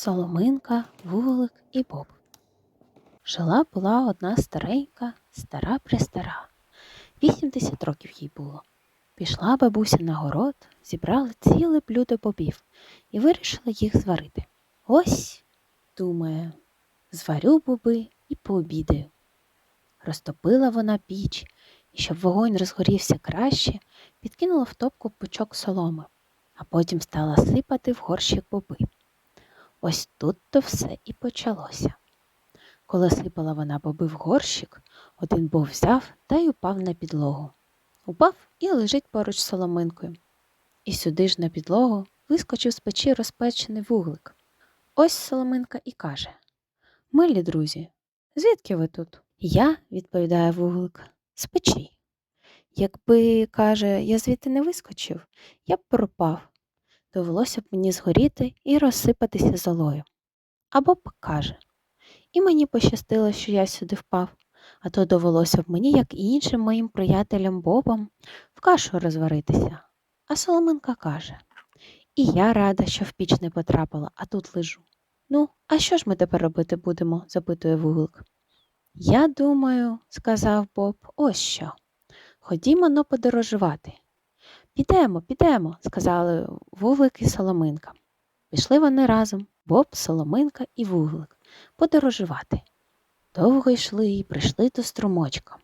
Соломинка, вуглик і боб. Жила була одна старенька, стара престара. Вісімдесят років їй було. Пішла бабуся на город, зібрала ціле блюдо бобів і вирішила їх зварити. Ось, думає, зварю боби і пообідаю. Розтопила вона піч, і щоб вогонь розгорівся краще, підкинула в топку пучок соломи, а потім стала сипати в горщик боби. Ось тут то все і почалося. Коли сипала вона боби в горщик, один боб взяв та й упав на підлогу. Упав і лежить поруч з соломинкою. І сюди ж на підлогу вискочив з печі розпечений вуглик. Ось соломинка і каже Милі друзі, звідки ви тут? Я, відповідає вуглик, з печі. Якби, каже, я звідти не вискочив, я б пропав. Довелося б мені згоріти і розсипатися золою. Або б каже, і мені пощастило, що я сюди впав, а то довелося б мені, як і іншим моїм приятелям Бобам, в кашу розваритися. А Соломинка каже, і я рада, що в піч не потрапила, а тут лежу. Ну, а що ж ми тепер робити будемо? запитує вуглик. Я думаю, сказав Боб, ось що. Ходімо но подорожувати. Підемо, підемо, сказали вуглик і соломинка. Пішли вони разом, Боб, соломинка і вуглик, подорожувати. Довго йшли і прийшли до струмочка.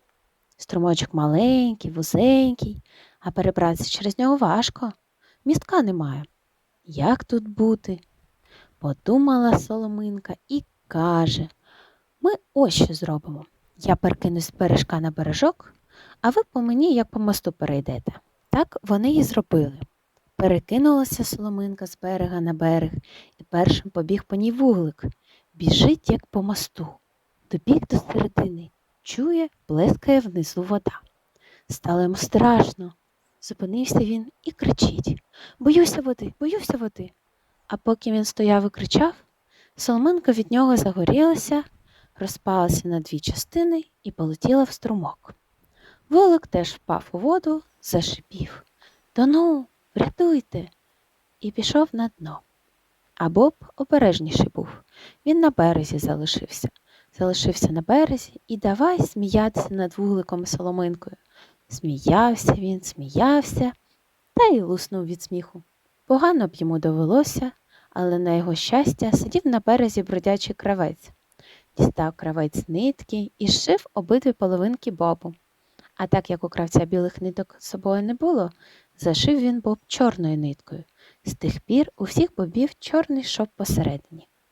Струмочок маленький, вузенький, а перебратися через нього важко. Містка немає. Як тут бути? Подумала соломинка і каже Ми ось що зробимо. Я перекинусь з бережка на бережок, а ви по мені, як по мосту, перейдете. Так вони і зробили. Перекинулася соломинка з берега на берег, і першим побіг по ній вуглик. Біжить, як по мосту. Добіг до середини, чує, плескає внизу вода. Стало йому страшно. Зупинився він і кричить Боюся води, боюся води. А поки він стояв і кричав, соломинка від нього загорілася, розпалася на дві частини і полетіла в струмок. Вулик теж впав у воду, зашипів. То ну, врятуйте. І пішов на дно. А Боб обережніший був. Він на березі залишився. Залишився на березі і давай сміятися над вугликом і соломинкою. Сміявся він, сміявся та й луснув від сміху. Погано б йому довелося, але на його щастя сидів на березі бродячий кравець. Дістав кравець нитки і зшив обидві половинки бобу. А так як у кравця білих ниток з собою не було, зашив він боб чорною ниткою. З тих пір у всіх бобів чорний шов посередині.